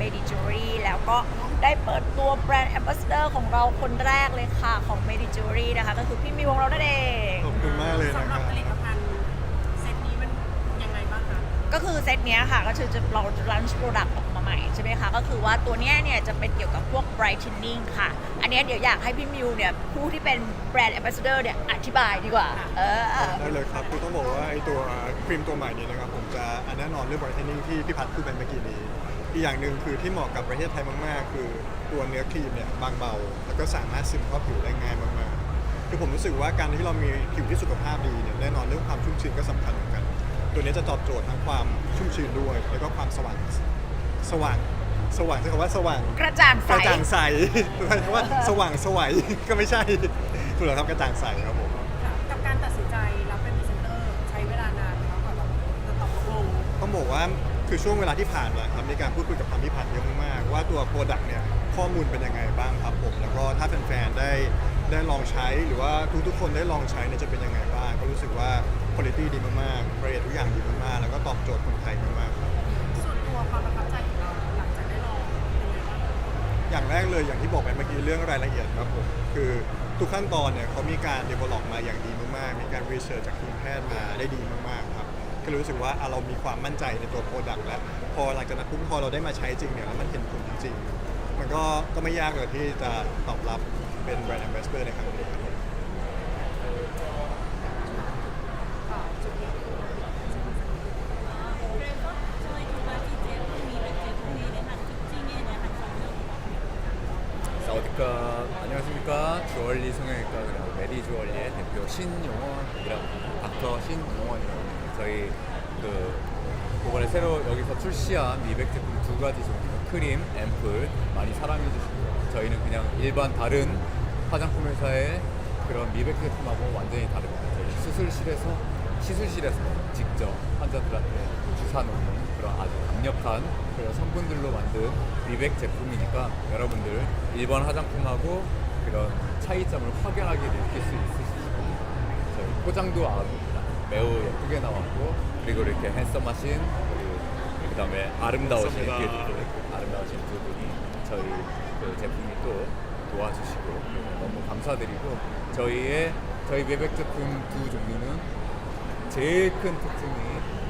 m e d i Jewelry แล้วก็ได้เปิดตัวแบรนด์ Ambassador ของเราคนแรกเลยค่ะของ m e d i Jewelry นะคะ ก็คือพี่มิวของเรานั่นเอง ขอบคุณมากเลยนะสำหครัรับบผลิตภัณฑ์เซตนี้มันยังไงบ้างคะก็คือเซตเนี้ยค่ะก็คือจะเราจะ launch product ออกมาใหม่ใช่ไหมคะ ก็คือว่าตัวเนี้ยเนี่ยจะเป็นเกี่ยวกับพวก brightening ค่ะ อันเนี้ยเดี๋ยวอยากให้พี่มิวเนี่ยผู้ที่เป็นแบรนด์ Ambassador เนี่ยอธิบายดีกว่า เออ ได้เลยครับคือต้องบอกว่าไอตัวครีมตัวใหม่นี้นะครับผมจะอันแน่นอนเรื่อง brightening ที่พี่พัดพูดไปเมื่อกี้นี้ อีกอย่างหนึ่งคือที่เหมาะกับประเทศไทยมากๆ คือตัวเนื้อครีมเนี่ยบางเบา แล้วก็สามารถซึมเข้าผิวได้ง่ายมากๆคือผมรู้สึกว่าการที่เรามีผิวที่สุขภาพดีเนี่ยแน่นอนเรื่องความชุ่มชื้นก็สำคัญเหมือนกัน ตัวนี้จะตอบโจทย์ทั้งความชุ่มชื้นด้วย แล้วก็ความสว่างสว่างสว่างใช้คำว่าสว่างกระจ่างกใสระจ่างใสใช้คำว่าสว่างสวัยก็ไม่ใช่ถูกแล้วครับกระจ่างใสครับผมค่ะกับการตัดสินใจรับเป็นพรีเซนเตอร์ใช้เวลานานไหมคะกว่าเราจะตอบตกลงต้องบอกว่า คือช่วงเวลาที่ผ่านมาครับมีการพูดคุยกับทางพี่พันธ์เยอะมากๆว่าตัวโปรดักต์เนี่ยข้อมูลเป็นยังไงบ้างครับผม แล้วก็ถ้าแฟนๆได้ได้ลองใช้หรือว่าทุกๆคนได้ลองใช้เนี่ยจะเป็นยังไงบ้าง ก็รู้สึกว่าคุณภาพดีมากๆประโยชน์ทุกอย่างดีมากๆแล้วก็ตอบโจทย์คนไทยมากๆครับส่วนตัวความประทับใจของเราหลังจากได้ลองเป็นยังไงบ้างอย่างแรกเลยอย่างที่บอกไปเมื่อกี้เรื่องรายละเอียดครับผมคือทุกขั้นตอนเนี่ยเขามีการ develop มาอย่างดีมากๆมีการ research จากทีมแพทย์มาได้ดีมากๆ ครับก็รู้สึกว่าอ่ะเรามีความมั่นใจในตัว product แล้ว พอหลังจากนั้นปุ๊บพอเราได้มาใช้จริงเนี่ยแล้วมันเห็นผลจริงๆ มันก็ก็ไม่ยากเลยที่จะตอบรับเป็น brand ambassador ในครั้งนี้ครับผม อ่าจุดนี้ 그래서 저희 두 가지 제품이 이렇게 구매를 한 특징에는 한 설명 사우디카 안녕하십니까 주얼리 성형외과 그리고 메리 주얼리의 대표 신용원이라고 닥터 신용원이라고 합니다. 저희 그 이번에 새로 여기서 출시한 미백 제품 두 가지 종류 크림, 앰플 많이 사랑해 주시고요. 저희는 그냥 일반 다른 화장품 회사의 그런 미백 제품하고 완전히 다릅니다. 저희 수술실에서 시술실에서 직접 환자들한테 주사 놓는 그런 아주 강력한 그런 성분들로 만든 미백 제품이니까 여러분들 일반 화장품하고 그런 차이점을 확연하게 느낄 수 있으실 겁니다. 저희 포장도 아주 매우 예쁘게 나왔고 그리고 이렇게 핸섬하신 그 다음에 아름다우신. 그 아름다우신 두 분이 저희 그 제품이 또 도와주시고 너무 감사드리고 저희의 저희 미백 제품 두 종류는 제일 큰 특징이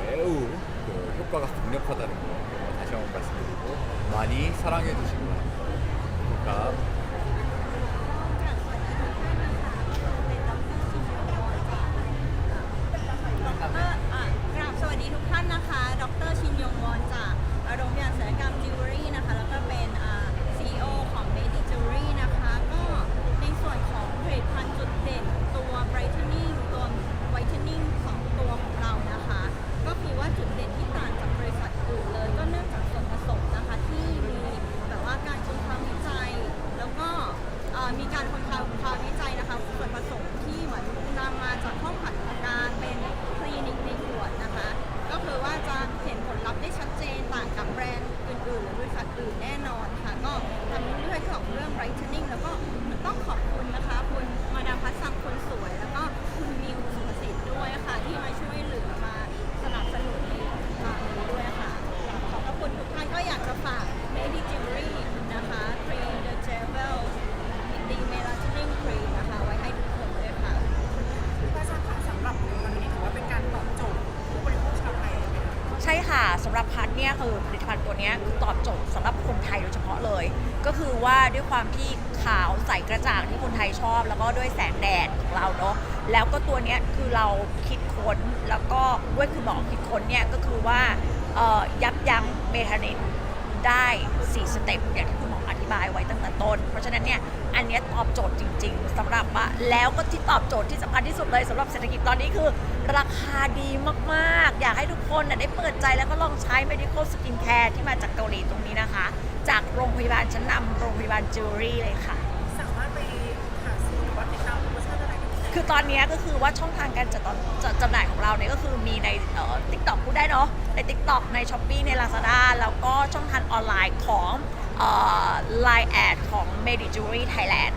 매우 그 효과가 강력하다는 거 다시 한번 말씀드리고 많이 사랑해 주시기 바랍니다. 그러니까 สำหรับพัดเนี่ยคือผลิตภัณฑ์ตัวเนี้ยคือตอบโจทย์สำหรับคนไทยโดยเฉพาะเลย ก็คือว่าด้วยความที่ขาวใสกระจ่างที่คนไทยชอบ แล้วก็ด้วยแสงแดดของเราเนาะแล้วก็ตัวเนี้ยคือเราคิดค้นแล้วก็ด้วยคุณหมอคิดค้นเนี่ยก็คือว่ายับยั้งเมทานินได้ 4 สเต็ปอย่างที่คุณหมออธิบายไว้ตั้งแต่ต้น เพราะฉะนั้นเนี่ย อันเนี้ยตอบโจทย์จริง ๆสำหรับว่าแล้วก็ที่ตอบโจทย์ที่สำคัญที่สุดเลยสำหรับเศรษฐกิจตอนนี้คือ ราคาดีมากๆ อยากให้ทุกคนน่ะได้เปิดใจแล้วก็ลองใช้ medical skin care ที่มาจากเกาหลีตรงนี้นะคะ จากโรงพยาบาลชั้นนำโรงพยาบาลจิวเวลรี่เลยค่ะ สามารถไปหาซื้อหรือว่าติดตามโปรโมชั่นอะไรกันได้คือตอนนี้ก็คือว่าช่องทางการจัดตอนจัดจำหน่ายของเราเนี่ยก็คือมีในติ๊กต็อกพูดได้เนาะใน TikTok ใน s h อ p e e ใน Lazada แล้วก็ช่องทางออนไลน์ของ เอ่อ Line แอดของ Medi Jewelry Thailand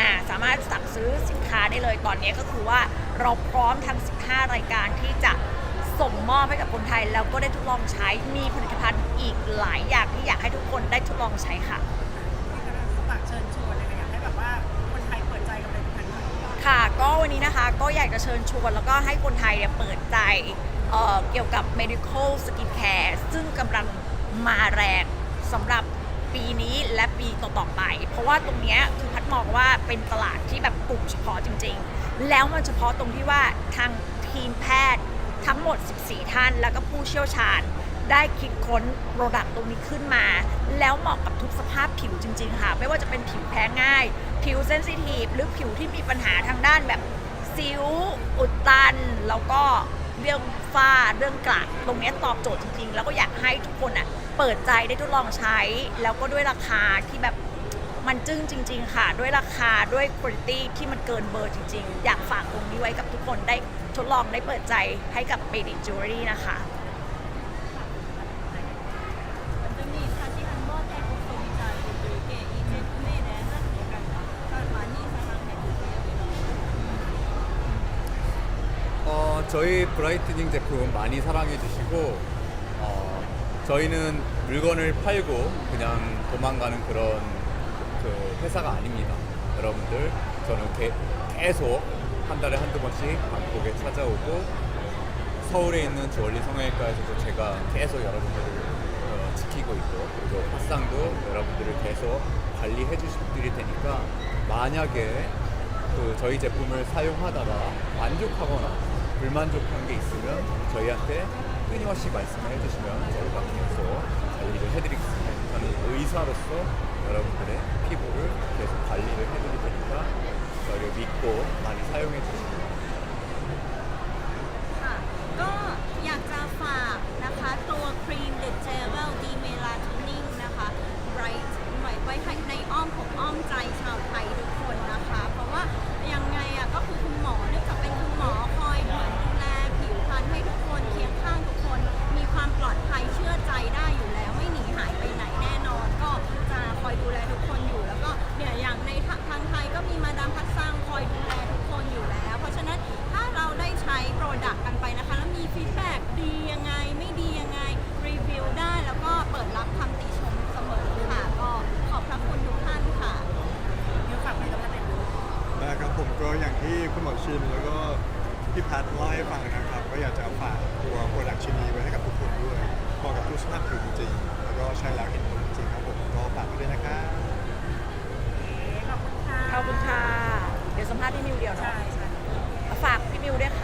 อ่าสามารถสั่งซื้อสินค้าได้เลยตอนนี้ก็คือว่าเราพร้อมทั้ง15 รายการที่จะส่งมอบให้กับคนไทย แล้วก็ได้ทดลองใช้มีผลิตภัณฑ์อีกหลายอย่างที่อยากให้ทุกคนได้ทดลองใช้ค่ะที่กำลังฝากเชิญชวนเลยค่ะอยากให้แบบว่าคนไทยเปิดใจกับผลิตภัณฑ์ใหม่ค่ะก็วันนี้นะคะก็อยากจะเชิญชวนแล้วก็ให้คนไทยเนี่ยเปิดใจเอ่อเกี่ยวกับ medical skin care ซึ่งกำลังมาแรงสำหรับ ปีนี้และปีต่อๆไป เพราะว่าตรงเนี้ยคือพัดมองว่าเป็นตลาดที่แบบกลุ่มเฉพาะจริง ๆ แล้วมันเฉพาะตรงที่ว่าทางทีมแพทย์ทั้งหมด 14 ท่าน แล้วก็ผู้เชี่ยวชาญ ได้คิดค้นโปรดักต์ตรงนี้ขึ้นมา แล้วเหมาะกับทุกสภาพผิวจริง ๆ ค่ะ ไม่ว่าจะเป็นผิวแพ้ง่าย ผิวเซนซิทีฟหรือผิวที่มีปัญหาทางด้านแบบสิวอุดตัน แล้วก็ เรื่องฝ้าเรื่องกระตรงนี้ตอบโจทย์จริงๆ แล้วก็อยากให้ทุกคนอะเปิดใจได้ทดลองใช้ แล้วก็ด้วยราคาที่แบบมันจึ้งจริง ๆ ค่ะ ด้วยราคาด้วยคุณภาพที่มันเกินเบอร์จริง ๆ อยากฝากตรงนี้ไว้กับทุกคนได้ทดลองได้เปิดใจให้กับ b a d y Jewelry นะคะ 저희 브라이트닝 제품 많이 사랑해 주시고 어, 저희는 물건을 팔고 그냥 도망가는 그런 그 회사가 아닙니다. 여러분들 저는 게- 계속 한 달에 한두 번씩 방콕에 찾아오고 서울에 있는 주얼리 성형외과에서도 제가 계속 여러분들을 어, 지키고 있고 그리고 화상도 여러분들을 계속 관리해 주실 테니까 만약에 그 저희 제품을 사용하다가 만족하거나 불만족한 게 있으면 저희한테 끊임없이 말씀을 해주시면 저희가 계속 관리를 해드리겠습니다. 저는 의사로서 여러분들의 피부를 계속 관리를 해드릴 테니까 저희를 믿고 많이 사용해 주시면 ค่ะก็อยากจะฝากนะคะตัวครีม The Jewel D Melatonin นะคะ Bright ไว้ไว้ให้ในอ้อมอกอ้อมใจชาวไทย คุณหมอชินแล้วก็พี่พัดเล่าให้ฟังนะครับก็อยากจะฝากตัวโปรดักชิ้นนี้ไว้ให้กับทุกคนด้วยเหมาะกับทุกสภาพผิวจริงๆแล้วก็ใช้แล้วเห็นผลจริงๆครับผมก็ฝากไว้ด้วยนะครับ ขอบคุณค่ะ ขอบคุณค่ะ เดี๋ยวสัมภาษณ์พี่มิวเดียวเนาะใช่ใช่ ฝากพี่มิวด้วยค่ะ